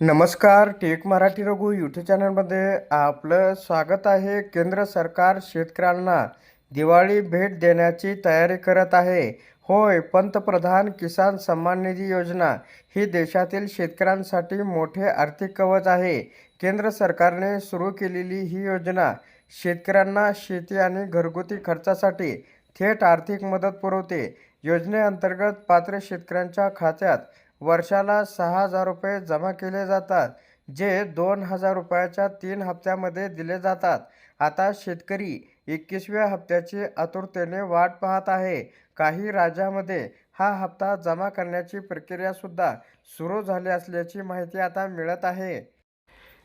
नमस्कार take Marathi Raghu YouTube चॅनलमध्ये आपलं स्वागत आहे. केंद्र सरकार शेतकऱ्यांना दिवाळी भेट देण्याची तयारी करत आहे. होय पंतप्रधान किसान सन्मान निधी योजना ही देशातील शेतकऱ्यांसाठी मोठे आर्थिक कवच आहे. केंद्र सरकारने सुरू केलेली ही योजना शेतकऱ्यांना शेती आणि घरगुती खर्चासाठी थेट आर्थिक मदत पुरवते. योजनेअंतर्गत पात्र शेतकऱ्यांच्या खात्यात वर्षाला सहा हजार रुपये जमा केले जातात जे दोन हजार रुपयाच्या तीन हप्त्यामध्ये दिले जातात. आता शेतकरी एकवीसव्या हप्त्याची आतुरतेने वाट पाहत आहे. काही राज्यामध्ये हा हप्ता जमा करण्याची प्रक्रियासुद्धा सुरू झाली असल्याची माहिती आता मिळत आहे.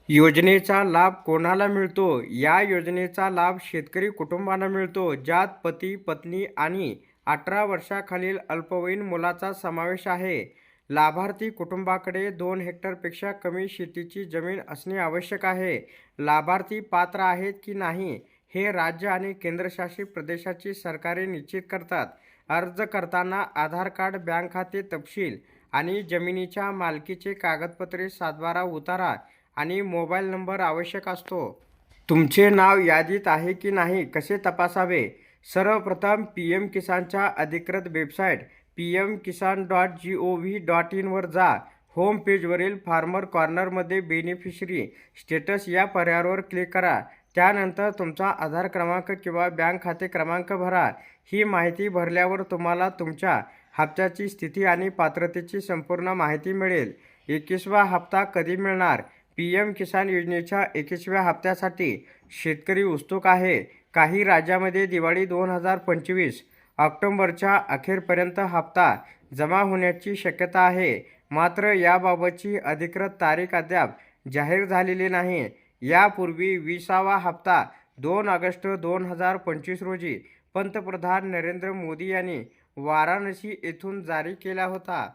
योजनेचा लाभ कोणाला मिळतो? या योजनेचा लाभ शेतकरी कुटुंबांना मिळतो ज्यात पती पत्नी आणि अठरा वर्षाखालील अल्पवयीन मुलाचा समावेश आहे. लाभार्थी कुटुंबाकडे दोन हेक्टरपेक्षा कमी शेतीची जमीन असणे आवश्यक आहे. लाभार्थी पात्र आहेत की नाही हे राज्य आणि केंद्रशासित प्रदेशाची सरकारे निश्चित करतात. अर्ज करताना आधार कार्ड बँक खाते तपशील आणि जमिनीच्या मालकीचे कागदपत्रे सातबारा उतारा आणि मोबाईल नंबर आवश्यक असतो. तुमचे नाव यादीत आहे की नाही कसे तपासावे? सर्वप्रथम पी एम किसानच्या अधिकृत website P M Kisan dot G O V dot इनवर जा. होम पेजवरील फार्मर कॉर्नरमध्ये बेनिफिशरी स्टेटस या पर्यायावर क्लिक करा. त्यानंतर तुमचा आधार क्रमांक किंवा बँक खाते क्रमांक भरा. ही माहिती भरल्यावर तुम्हाला तुमच्या हप्त्याची स्थिती आणि पात्रतेची संपूर्ण माहिती मिळेल. एकवीसवा हप्ता कधी मिळणार? पी एम किसान योजनेच्या एकवीसव्या हप्त्यासाठी शेतकरी उत्सुक आहे. काही राज्यामध्ये दिवाळी दोन हजार पंचवीस ऑक्टोंबरच्या अखेरपर्यंत हप्ता जमा होण्याची शक्यता आहे. मात्र याबाबतची अधिकृत तारीख अद्याप जाहीर झालेली नाही. यापूर्वी विसावा हप्ता दोन ऑगस्ट दोन हजार पंचवीस रोजी पंतप्रधान नरेंद्र मोदी यांनी वाराणसी येथून जारी केला होता.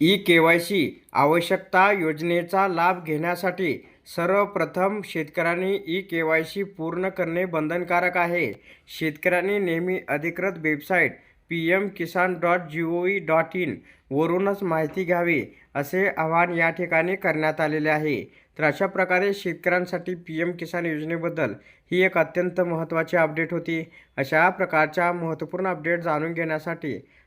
ई के वाय सी आवश्यकता योजनेचा लाभ घेण्यासाठी सर्वप्रथम शेतकऱ्यांनी ई के वाय सी पूर्ण करणे बंधनकारक आहे. शेतकऱ्यांनी नेहमी अधिकृत website P M Kisan dot G O E dot in वरूनच माहिती घ्यावी असे आवाहन या ठिकाणी करण्यात आलेले आहे. तर अशा प्रकारे शेतकऱ्यांसाठी पी एम किसान योजनेबद्दल ही एक अत्यंत महत्त्वाची अपडेट होती. अशा प्रकारच्या महत्त्वपूर्ण अपडेट जाणून घेण्यासाठी